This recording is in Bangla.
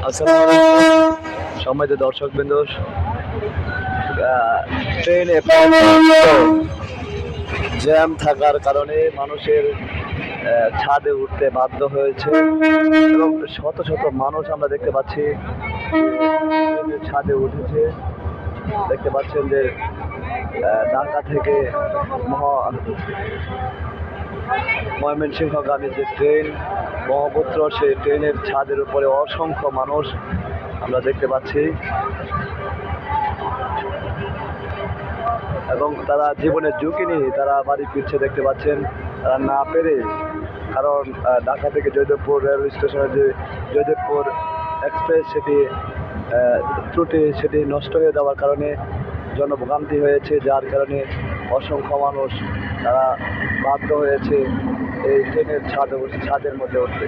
আসসালামু সম্মানিত দর্শক বিন্দু ট্রেনে জ্যাম থাকার কারণে মানুষের ছাদে উঠতে বাধ্য হয়েছে এবং শত শত মানুষ আমরা দেখতে পাচ্ছি ছাদে উঠেছে। দেখতে পাচ্ছেন যে ঢাকা থেকে মহা ময়মনসিংহগামী যে ট্রেন ব্রহ্মপুত্র সেই ট্রেনের ছাদের উপরে অসংখ্য মানুষ আমরা দেখতে পাচ্ছি। এবং তারা জীবনের ঝুঁকি নিয়ে তারা বাড়ি ফিরছে দেখতে পাচ্ছেন। তারা না পেরে, কারণ ঢাকা থেকে জয়দেবপুর রেল স্টেশনে যে জয়দেবপুর এক্সপ্রেস, সেটি ত্রুটি, সেটি নষ্ট হয়ে যাওয়ার কারণে জনভোগান্তি হয়েছে, যার কারণে অসংখ্য মানুষ তারা বাধ্য হয়েছে এই ট্রেনের ছাদে ছাদের মধ্যে উঠতে।